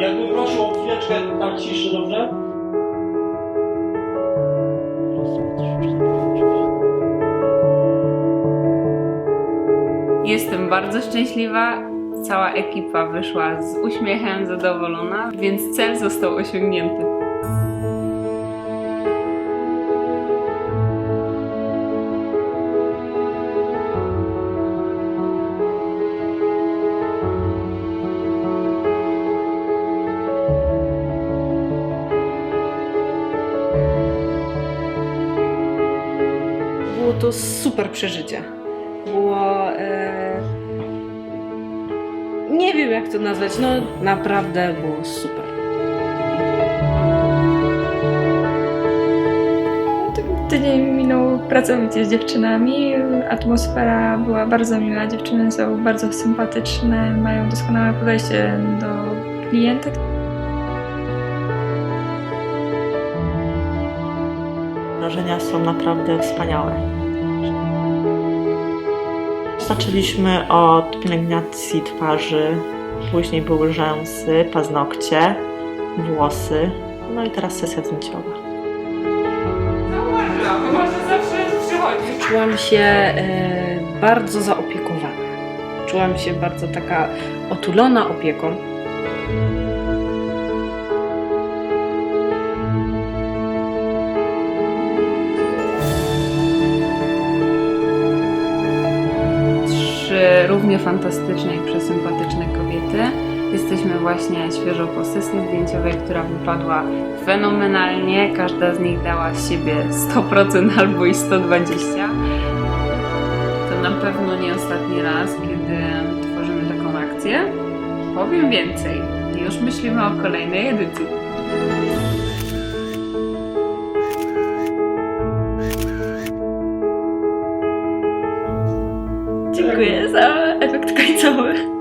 jakby prosił o chwileczkę tak ciszy, dobrze? Jestem bardzo szczęśliwa. Cała ekipa wyszła z uśmiechem, zadowolona, więc cel został osiągnięty. Było to super przeżycie. Było. E... Nie wiem, jak to nazwać. No, naprawdę było super. Tydzień minął pracowicie z dziewczynami. Atmosfera była bardzo miła. Dziewczyny są bardzo sympatyczne, mają doskonałe podejście do klientek. Wrażenia są naprawdę wspaniałe. Zaczęliśmy od pielęgnacji twarzy, później były rzęsy, paznokcie, włosy, no i teraz sesja zdjęciowa. Czułam się e, bardzo zaopiekowana. Czułam się bardzo taka otulona opieką. Równie fantastyczne i przesympatyczne kobiety. Jesteśmy właśnie świeżo po sesji zdjęciowej, która wypadła fenomenalnie. Każda z nich dała siebie 100% albo i 120%. To na pewno nie ostatni raz, kiedy tworzymy taką akcję. Powiem więcej, już myślimy o kolejnej edycji. Dziękuję za efekt końcowy.